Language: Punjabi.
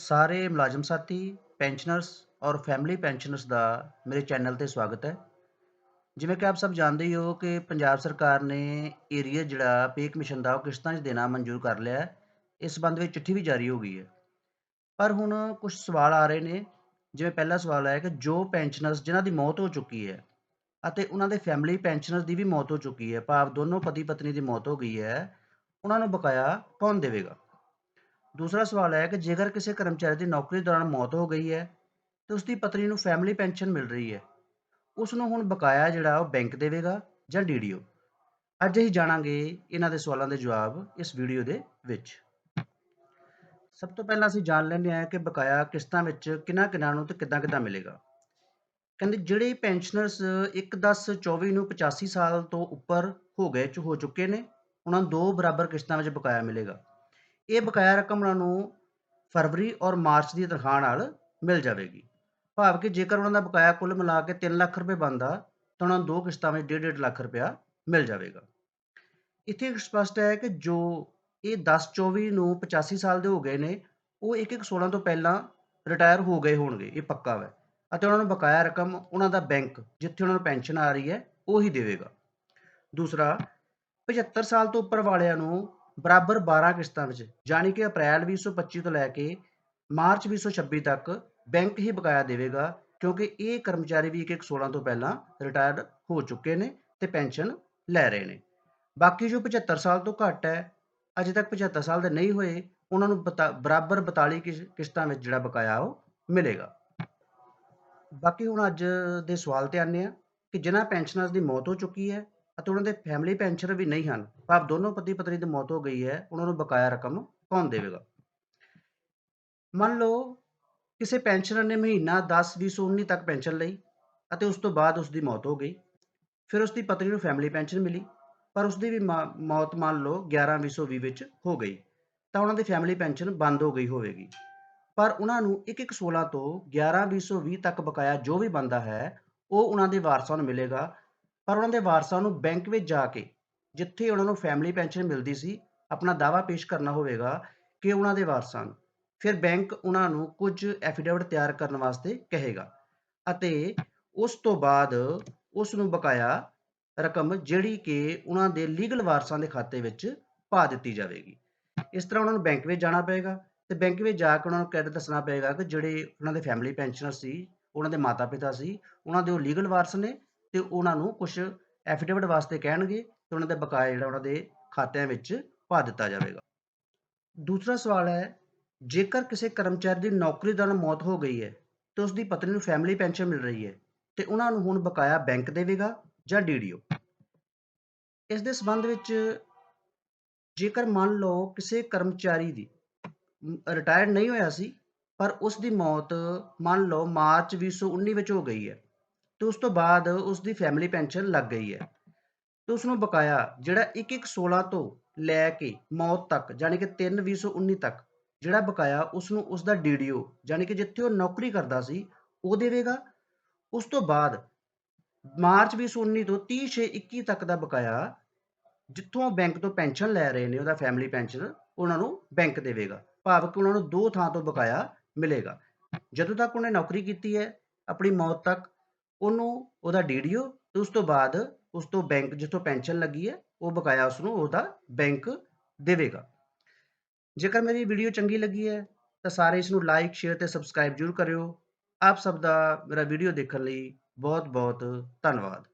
ਸਾਰੇ ਮੁਲਾਜ਼ਮ ਸਾਥੀ, ਪੈਨਸ਼ਨਰਸ ਔਰ ਫੈਮਿਲੀ ਪੈਨਸ਼ਨਰਸ ਦਾ ਮੇਰੇ ਚੈਨਲ ਤੇ ਸਵਾਗਤ ਹੈ। ਜਿਵੇਂ ਕਿ ਆਪ ਸਭ ਜਾਣਦੇ ਹੀ ਹੋ ਕਿ ਪੰਜਾਬ ਸਰਕਾਰ ਨੇ ਏਰੀਅਰ ਜਿਹੜਾ ਪੇ ਕਮਿਸ਼ਨ ਦਾ ਉਹ ਕਿਸ਼ਤਾਂ 'ਚ ਦੇਣਾ ਮਨਜ਼ੂਰ ਕਰ ਲਿਆ ਹੈ। ਇਸ ਸੰਬੰਧ ਵਿੱਚ ਚਿੱਠੀ ਵੀ ਜਾਰੀ ਹੋ ਗਈ ਹੈ। ਪਰ ਹੁਣ ਕੁਝ ਸਵਾਲ ਆ ਰਹੇ ਨੇ ਜਿਵੇਂ ਪਹਿਲਾ ਸਵਾਲ ਹੈ ਕਿ ਜੋ ਪੈਨਸ਼ਨਰਸ ਜਿਨ੍ਹਾਂ ਦੀ ਮੌਤ ਹੋ ਚੁੱਕੀ ਹੈ ਅਤੇ ਉਹਨਾਂ ਦੇ ਫੈਮਿਲੀ ਪੈਨਸ਼ਨਰਸ ਦੀ ਵੀ ਮੌਤ ਹੋ ਚੁੱਕੀ ਹੈ ਭਾਵ ਦੋਨੋਂ ਪਤੀ ਪਤਨੀ ਦੀ ਮੌਤ ਹੋ ਗਈ ਹੈ ਉਹਨਾਂ ਨੂੰ ਬਕਾਇਆ ਕੌਣ ਦੇਵੇਗਾ ਦੂਸਰਾ ਸਵਾਲ ਹੈ ਕਿ ਜੇਕਰ ਕਿਸੇ ਕਰਮਚਾਰੀ ਦੀ ਨੌਕਰੀ ਦੌਰਾਨ ਮੌਤ ਹੋ ਗਈ ਹੈ, ਤੇ ਉਸ ਦੀ ਪਤਨੀ ਨੂੰ ਫੈਮਿਲੀ ਪੈਨਸ਼ਨ ਮਿਲ ਰਹੀ ਹੈ। ਉਸ ਨੂੰ ਹੁਣ ਬਕਾਇਆ ਜਿਹੜਾ ਉਹ ਬੈਂਕ ਦੇਵੇਗਾ ਜਾਂ ਡੀਡੀਓ ਅੱਜ ਅਸੀਂ ਜਾਣਾਂਗੇ ਇਹਨਾਂ ਦੇ ਸਵਾਲਾਂ ਦੇ ਜਵਾਬ ਇਸ ਵੀਡੀਓ ਦੇ ਵਿੱਚ। ਸਭ ਤੋਂ ਪਹਿਲਾਂ ਅਸੀਂ ਜਾਣ ਲੈਂਦੇ ਹਾਂ ਕਿ ਬਕਾਇਆ ਕਿਸ਼ਤਾਂ ਵਿੱਚ ਕਿਹਨਾਂ ਕਿਹਨਾਂ ਨੂੰ ਤੇ ਕਿੱਦਾਂ ਕਿੱਦਾਂ ਮਿਲੇਗਾ। ਕਹਿੰਦੇ ਜਿਹੜੇ ਪੈਨਸ਼ਨਰਸ 1/10/24 ਨੂੰ 85 ਸਾਲ ਤੋਂ ਉੱਪਰ ਹੋ ਗਏ ਹੋ ਚੁੱਕੇ ਨੇ, ਉਹਨਾਂ ਨੂੰ ਦੋ ਬਰਾਬਰ ਕਿਸ਼ਤਾਂ ਵਿੱਚ ਬਕਾਇਆ ਮਿਲੇਗਾ। ਇਹ ਬਕਾਇਆ ਰਕਮ ਉਹਨਾਂ ਨੂੰ ਫਰਵਰੀ ਔਰ ਮਾਰਚ ਦੀ ਤਨਖਾਹ ਨਾਲ ਮਿਲ ਜਾਵੇਗੀ। ਭਾਵ ਕਿ ਜੇਕਰ ਉਹਨਾਂ ਦਾ ਬਕਾਇਆ ਕੁੱਲ ਮਿਲਾ ਕੇ 3 ਲੱਖ ਰੁਪਏ ਬਣਦਾ, ਤਾਂ ਉਹਨਾਂ ਨੂੰ ਦੋ ਕਿਸ਼ਤਾਂ ਵਿੱਚ 1.5 ਲੱਖ ਰੁਪਇਆ ਮਿਲ ਜਾਵੇਗਾ। ਇੱਥੇ ਸਪਸ਼ਟ ਹੈ ਕਿ ਜੋ ਇਹ 10-24 ਨੂੰ 85 ਸਾਲ ਦੇ ਹੋ ਗਏ ਨੇ, ਉਹ ਇੱਕ ਇੱਕ 16 ਤੋਂ ਪਹਿਲਾਂ ਰਿਟਾਇਰ ਹੋ ਗਏ ਹੋਣਗੇ, ਇਹ ਪੱਕਾ ਹੈ ਅਤੇ ਉਹਨਾਂ ਨੂੰ ਬਕਾਇਆ ਰਕਮ ਉਹਨਾਂ ਦਾ ਬੈਂਕ, ਜਿੱਥੇ ਉਹਨਾਂ ਨੂੰ ਪੈਨਸ਼ਨ ਆ ਰਹੀ ਹੈ, ਉਹ ਹੀ ਦੇਵੇਗਾ। ਦੂਸਰਾ 75 ਸਾਲ ਤੋਂ ਉੱਪਰ ਵਾਲਿਆਂ ਨੂੰ ਬਰਾਬਰ 12 ਕਿਸ਼ਤਾਂ ਵਿੱਚ ਯਾਨੀ ਕਿ ਅਪ੍ਰੈਲ 2025 ਤੋਂ ਲੈ ਕੇ ਮਾਰਚ 2026 ਤੱਕ ਬੈਂਕ ਹੀ ਬਕਾਇਆ ਦੇਵੇਗਾ, ਕਿਉਂਕਿ ਇਹ ਕਰਮਚਾਰੀ ਵੀ ਇੱਕ ਇੱਕ 16 ਤੋਂ ਪਹਿਲਾਂ ਰਿਟਾਇਰ ਹੋ ਚੁੱਕੇ ਨੇ ਤੇ ਪੈਨਸ਼ਨ ਲੈ ਰਹੇ ਨੇ। ਬਾਕੀ ਜੋ 75 ਸਾਲ ਤੋਂ ਘੱਟ ਹੈ, ਅਜੇ ਤੱਕ 75 ਸਾਲ ਦੇ ਨਹੀਂ ਹੋਏ, ਉਹਨਾਂ ਨੂੰ ਬਤਾ- ਬਰਾਬਰ 42 ਕਿਸ਼- ਕਿਸ਼ਤਾਂ ਵਿੱਚ ਜਿਹੜਾ ਬਕਾਇਆ ਉਹ ਮਿਲੇਗਾ। ਬਾਕੀ ਹੁਣ ਅੱਜ ਦੇ ਸਵਾਲ ਤੇ ਆਨੇ ਆ ਕਿ ਜਿਨ੍ਹਾਂ ਪੈਨਸ਼ਨਰਸ ਦੀ ਮੌਤ ਹੋ ਚੁੱਕੀ ਹੈ ਅਤੇ ਉਹਨਾਂ ਦੇ ਫੈਮਿਲੀ ਪੈਨਸ਼ਨਰ ਵੀ ਨਹੀਂ ਹਨ। ਭਾਵ ਦੋਨੋਂ ਪਤੀ ਪਤਨੀ ਦੀ ਮੌਤ ਹੋ ਗਈ ਹੈ, ਉਹਨਾਂ ਨੂੰ ਬਕਾਇਆ ਰਕਮ ਕੌਣ ਦੇਵੇਗਾ? ਮੰਨ ਲਓ ਕਿਸੇ ਪੈਨਸ਼ਨਰ ਨੇ ਮਹੀਨਾ 10 2019 ਤੱਕ ਪੈਨਸ਼ਨ ਲਈ ਅਤੇ ਉਸ ਤੋਂ ਬਾਅਦ ਉਸ ਦੀ ਮੌਤ ਹੋ ਗਈ। ਫਿਰ ਉਸ ਦੀ ਪਤਨੀ ਨੂੰ ਫੈਮਿਲੀ ਪੈਨਸ਼ਨ ਮਿਲੀ, ਪਰ ਉਸ ਦੀ ਵੀ ਮਾ- ਮੌਤ ਮੰਨ ਲਓ 11 2020 ਵਿੱਚ ਹੋ ਗਈ, ਤਾਂ ਉਹਨਾਂ ਦੀ ਫੈਮਿਲੀ ਪੈਨਸ਼ਨ ਬੰਦ ਹੋ ਗਈ ਹੋਵੇਗੀ। ਪਰ ਉਹਨਾਂ ਨੂੰ 1 1 16 ਤੋਂ 11 2020 ਤੱਕ ਬਕਾਇਆ ਜੋ ਵੀ ਬੰਦਾ ਹੈ, ਉਹ ਉਹਨਾਂ ਦੇ ਵਾਰਸਾਂ ਨੂੰ ਮਿਲੇਗਾ ਪਰ ਉਹਨਾਂ ਦੇ ਵਾਰਸਾਂ ਨੂੰ ਬੈਂਕ ਵਿੱਚ ਜਾ ਕੇ ਜਿੱਥੇ ਉਹਨਾਂ ਨੂੰ ਫੈਮਿਲੀ ਪੈਨਸ਼ਨ ਮਿਲਦੀ ਸੀ, ਆਪਣਾ ਦਾਅਵਾ ਪੇਸ਼ ਕਰਨਾ ਹੋਵੇਗਾ ਕਿ ਉਹਨਾਂ ਦੇ ਵਾਰਸਾਂ ਨੂੰ। ਫਿਰ ਬੈਂਕ ਉਹਨਾਂ ਨੂੰ ਕੁਝ ਐਫੀਡੇਵਿਟ ਤਿਆਰ ਕਰਨ ਵਾਸਤੇ ਕਹੇਗਾ ਅਤੇ ਉਸ ਤੋਂ ਬਾਅਦ ਉਸ ਨੂੰ ਬਕਾਇਆ ਰਕਮ ਜਿਹੜੀ ਕਿ ਉਹਨਾਂ ਦੇ ਲੀਗਲ ਵਾਰਸਾਂ ਦੇ ਖਾਤੇ ਵਿੱਚ ਪਾ ਦਿੱਤੀ ਜਾਵੇਗੀ। ਇਸ ਤਰ੍ਹਾਂ ਉਹਨਾਂ ਨੂੰ ਬੈਂਕ ਵਿੱਚ ਜਾਣਾ ਪਏਗਾ ਤੇ ਬੈਂਕ ਵਿੱਚ ਜਾ ਕੇ ਉਹਨਾਂ ਨੂੰ ਕਹਿ ਦੱਸਣਾ ਪਏਗਾ ਕਿ ਜਿਹੜੇ ਉਹਨਾਂ ਦੇ ਫੈਮਿਲੀ ਪੈਨਸ਼ਨਰ ਸੀ, ਉਹਨਾਂ ਦੇ ਮਾਤਾ ਪਿਤਾ ਸੀ, ਉਹਨਾਂ ਦੇ ਉਹ ਲੀਗਲ ਵਾਰਸ ਨੇ ਤੇ ਉਹਨਾਂ ਨੂੰ ਕੁਝ ਐਫੀਡੇਵਿਟ ਵਾਸਤੇ ਕਹਿਣਗੇ ਤੇ ਉਹਨਾਂ ਦੇ ਬਕਾਇਆ ਜਿਹੜਾ ਉਹਨਾਂ ਦੇ ਖਾਤਿਆਂ ਵਿੱਚ ਪਾ ਦਿੱਤਾ ਜਾਵੇਗਾ। ਦੂਸਰਾ ਸਵਾਲ ਹੈ, ਜੇਕਰ ਕਿਸੇ ਕਰਮਚਾਰੀ ਦੀ ਨੌਕਰੀ ਦੌਰਾਨ ਮੌਤ ਹੋ ਗਈ ਹੈ, ਤੇ ਉਸ ਦੀ ਪਤਨੀ ਨੂੰ ਫੈਮਿਲੀ ਪੈਨਸ਼ਨ ਮਿਲ ਰਹੀ ਹੈ, ਤੇ ਉਹਨਾਂ ਨੂੰ ਹੁਣ ਬਕਾਇਆ ਬੈਂਕ ਦੇਵੇਗਾ ਜਾਂ ਡੀਡੀਓ ਇਸ ਦੇ ਸੰਬੰਧ ਵਿੱਚ ਜੇਕਰ ਮੰਨ ਲਓ ਕਿਸੇ ਕਰਮਚਾਰੀ ਦੀ ਰਿਟਾਇਰ ਨਹੀਂ ਹੋਇਆ ਸੀ, ਪਰ ਉਸ ਦੀ ਮੌਤ ਮੰਨ ਲਓ ਮਾਰਚ 2019 ਵਿੱਚ ਹੋ ਗਈ ਹੈ ਤੇ ਉਸ ਤੋਂ ਬਾਅਦ ਉਸ ਦੀ ਫੈਮਿਲੀ ਪੈਨਸ਼ਨ ਲੱਗ ਗਈ ਹੈ। ਤੇ ਉਸ ਨੂੰ ਬਕਾਇਆ ਜਿਹੜਾ 1-1-16 ਤੋਂ ਲੈ ਕੇ ਮੌਤ ਤੱਕ ਯਾਨੀ ਕਿ 3-2019 ਤੱਕ ਜਿਹੜਾ ਬਕਾਇਆ ਉਸ ਨੂੰ ਉਸ ਦਾ ਡੀਡੀਓ ਯਾਨੀ ਕਿ ਜਿੱਥੇ ਉਹ ਨੌਕਰੀ ਕਰਦਾ ਸੀ, ਉਹ ਦੇਵੇਗਾ। ਉਸ ਤੋਂ ਬਾਅਦ ਮਾਰਚ 2019 ਤੋਂ 30/6/21 ਤੱਕ ਦਾ ਬਕਾਇਆ ਜਿੱਥੋਂ ਉਹ ਬੈਂਕ ਤੋਂ ਪੈਨਸ਼ਨ ਲੈ ਰਹੇ ਨੇ, ਉਹਦਾ ਫੈਮਿਲੀ ਪੈਨਸ਼ਨ ਉਹਨਾਂ ਨੂੰ ਬੈਂਕ ਦੇਵੇਗਾ। ਭਾਵ ਕਿ ਉਹਨਾਂ ਨੂੰ ਦੋ ਥਾਂ ਤੋਂ ਬਕਾਇਆ ਮਿਲੇਗਾ। ਜਦੋਂ ਤੱਕ ਉਹਨੇ ਨੌਕਰੀ ਕੀਤੀ ਹੈ, ਆਪਣੀ ਮੌਤ ਤੱਕ ਉਹਨੂੰ ਉਹਦਾ ਡੀਡੀਓ ਤੇ ਉਸ ਤੋਂ ਬਾਅਦ ਉਸ ਤੋਂ ਬੈਂਕ ਜਿੱਥੋਂ ਪੈਨਸ਼ਨ ਲੱਗੀ ਹੈ, ਉਹ ਬਕਾਇਆ ਉਸ ਨੂੰ ਉਹਦਾ ਬੈਂਕ ਦੇਵੇਗਾ। ਜੇਕਰ ਮੇਰੀ ਵੀਡੀਓ ਚੰਗੀ ਲੱਗੀ ਹੈ, ਤਾਂ ਸਾਰੇ ਇਸ ਨੂੰ ਲਾਈਕ ਸ਼ੇਅਰ ਤੇ ਸਬਸਕ੍ਰਾਈਬ ਜ਼ਰੂਰ ਕਰਿਓ। ਆਪ ਸਭ ਦਾ ਮੇਰਾ ਵੀਡੀਓ ਦੇਖਣ ਲਈ ਬਹੁਤ ਬਹੁਤ ਧੰਨਵਾਦ।